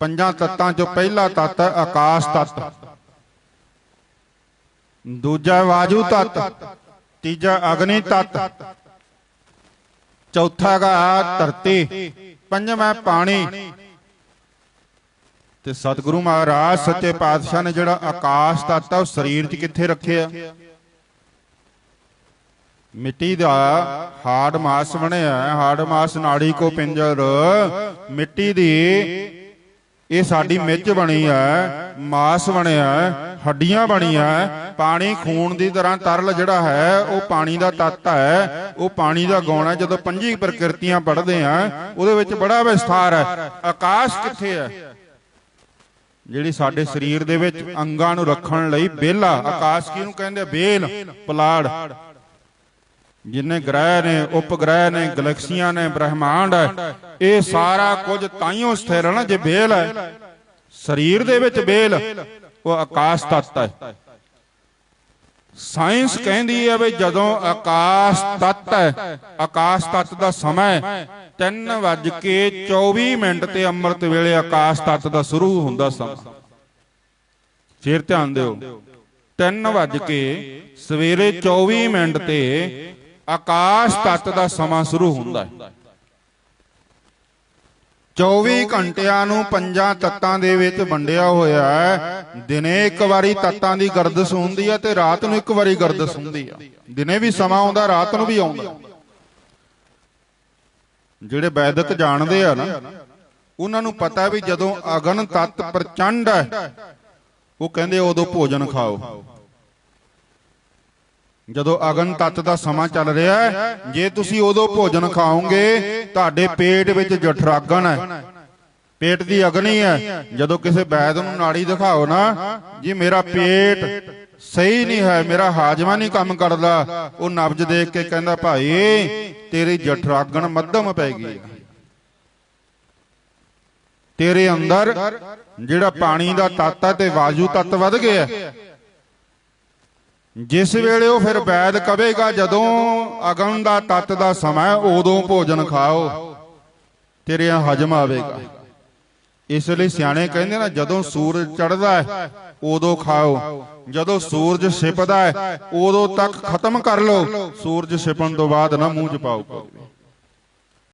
ਪੰਜਾਂ ਤੱਤਾਂ ਚੋਂ ਪਹਿਲਾ ਤੱਤ ਹੈ ਆਕਾਸ਼ ਤੱਤ। ਦੂਜਾ ਵਾਯੂ ਤੱਤ ਤੀਜਾ ਅਗਨੀ ਤੱਤ ਚੌਥਾ ਗਾ ਧਰਤੀ ਪੰਜਵਾਂ ਪਾਣੀ। ਤੇ ਸਤਿਗੁਰੂ ਮਹਾਰਾਜ ਸੱਚੇ ਪਾਤਸ਼ਾਹ ਨੇ ਜਿਹੜਾ ਆਕਾਸ਼ ਤੱਤ ਆ ਉਹ ਸਰੀਰ 'ਚ ਕਿੱਥੇ ਰੱਖਿਆ? ਮਿੱਟੀ ਦਾ ਹਾਰਡ ਮਾਸ ਬਣਿਆ ਹੈ, ਹਾਰਡ ਮਾਸ ਨਾੜੀ ਕੋ ਪਿੰਜਰ। ਮਿੱਟੀ ਦੀ ਇਹ ਸਾਡੀ ਮਿੱਝ ਬਣੀ ਹੈ ਮਾਸ ਬਣਿਆ ਹੈ, ਹੱਡੀਆਂ ਬਣੀਆਂ ਹੈ, ਪਾਣੀ ਖੂਨ ਦੀ ਤਰ੍ਹਾਂ ਤਰਲ ਜਿਹੜਾ ਹੈ ਉਹ ਪਾਣੀ ਦਾ ਤੱਤ ਹੈ ਉਹ ਪਾਣੀ ਦਾ ਗੁਣ ਜਦੋਂ ਪੰਜੀ ਪ੍ਰਕਿਰਤੀਆਂ ਪੜ੍ਹਦੇ ਆ ਉਹਦੇ ਵਿੱਚ ਬੜਾ ਵਿਸਥਾਰ ਹੈ। ਆਕਾਸ਼ ਕਿੱਥੇ ਹੈ? ਜਿਹੜੀ ਸਾਡੇ ਸਰੀਰ ਦੇ ਵਿੱਚ ਅੰਗਾਂ ਨੂੰ ਰੱਖਣ ਲਈ ਬੇਲਾ ਆਕਾਸ਼ ਕਿਹਨੂੰ ਕਹਿੰਦੇ? ਬੇਲ ਪਲਾੜ। ਜਿੰਨੇ ਗ੍ਰਹਿ ਨੇ, ਉਪਗ੍ਰਹਿ ਨੇ, ਗੈਲੈਕਸੀਆਂ ਨੇ, ਬ੍ਰਹਿਮੰਡ ਹੈ, ਇਹ ਸਾਰਾ ਕੁਝ ਤਾਈਓ ਸਥਿਰ ਹੈ ਨਾ, ਜੇ ਬੇਲ ਹੈ। ਸਰੀਰ ਦੇ ਵਿੱਚ ਬੇਲ, ਉਹ ਆਕਾਸ਼ ਤੱਤ ਹੈ। ਸਾਇੰਸ ਕਹਿੰਦੀ ਹੈ ਵੀ ਜਦੋਂ ਆਕਾਸ਼ ਤੱਤ ਹੈ, ਆਕਾਸ਼ ਤੱਤ ਦਾ ਸਮਾਂ 3:24 ਮਿੰਟ ਤੇ ਅੰਮ੍ਰਿਤ ਵੇਲੇ ਆਕਾਸ਼ ਤੱਤ ਦਾ ਸ਼ੁਰੂ ਹੁੰਦਾ ਸਮਾਂ। ਫਿਰ ਧਿਆਨ ਦਿਓ 3 ਵਜੇ ਕੇ ਸਵੇਰੇ 24 ਮਿੰਟ ਤੇ ਆਕਾਸ਼ ਤੱਤ ਦਾ ਸਮਾਂ ਸ਼ੁਰੂ ਹੁੰਦਾ ਹੈ। 24 ਘੰਟਿਆਂ ਨੂੰ ਪੰਜਾਂ ਤੱਤਾਂ ਦੇ ਵਿੱਚ ਵੰਡਿਆ ਹੋਇਆ ਹੈ। ਦਿਨੇ ਇੱਕ ਵਾਰੀ ਤੱਤਾਂ ਦੀ ਗਰਦਸ ਹੁੰਦੀ ਹੈ ਤੇ ਰਾਤ ਨੂੰ ਇੱਕ ਵਾਰੀ ਗਰਦਸ ਹੁੰਦੀ ਆ। ਦਿਨੇ ਵੀ ਸਮਾਂ ਆਉਂਦਾ, ਰਾਤ ਨੂੰ ਵੀ ਆਉਂਦਾ। ਜਿਹੜੇ ਵੈਦਿਕ ਜਾਣਦੇ ਆ ਨਾ, ਉਹਨਾਂ ਨੂੰ ਪਤਾ ਵੀ ਜਦੋਂ ਅਗਨ ਤੱਤ ਪ੍ਰਚੰਡ ਹੈ, ਉਹ ਕਹਿੰਦੇ ਉਦੋਂ ਭੋਜਨ ਖਾਓ। ਜਦੋਂ ਅਗਨ ਤੱਤ ਦਾ ਸਮਾਂ ਚੱਲ ਰਿਹਾ ਹੈ, ਜੇ ਤੁਸੀਂ ਉਦੋਂ ਭੋਜਨ ਖਾਓਗੇ, ਤੁਹਾਡੇ ਪੇਟ ਵਿੱਚ ਜਠਰਾਗਨ ਹੈ। ਪੇਟ ਦੀ ਅਗਨੀ ਹੈ। ਜਦੋਂ ਕਿਸੇ ਵੈਦ ਨੂੰ ਨਾੜੀ ਦਿਖਾਓ ਨਾ, ਜੀ ਮੇਰਾ ਪੇਟ ਸਹੀ ਨਹੀਂ ਹੈ, ਮੇਰਾ ਹਾਜਮਾ ਨਹੀਂ ਕੰਮ ਕਰਦਾ, ਉਹ ਨਬਜ ਦੇਖ ਕੇ ਕਹਿੰਦਾ, ਭਾਈ, ਤੇਰੀ ਜਠਰਾਗਨ ਮੱਧਮ ਪੈ ਗਈ ਹੈ। ਤੇਰੇ ਅੰਦਰ ਜਿਹੜਾ ਪਾਣੀ ਦਾ ਤੱਤ ਹੈ ਤੇ ਵਾਯੂ ਤੱਤ ਵੱਧ ਗਿਆ ਹੈ। ਜਿਸ ਵੇਲੇ ਉਹ ਫਿਰ ਵੈਦ ਕਵੇਗਾ, ਜਦੋਂ ਅਗਨ ਦਾ ਤੱਤ ਦਾ ਸਮਾਂ ਉਦੋਂ ਭੋਜਨ ਖਾਓ, ਤੇਰੇ ਹਜਮ ਆਵੇਗਾ। ਇਸ ਲਈ ਸਿਆਣੇ ਕਹਿੰਦੇ ਨਾ, ਜਦੋਂ ਸੂਰਜ ਚੜਦਾ ਹੈ, ਉਦੋਂ ਖਾਓ। ਜਦੋਂ ਸੂਰਜ ਛਿਪਦਾ ਹੈ, ਉਦੋਂ ਤੱਕ ਖਤਮ ਕਰ ਲਓ। ਸੂਰਜ ਛਿਪਣ ਤੋਂ ਬਾਅਦ ਨਾ ਮੂੰਹ ਚ ਪਾਓ।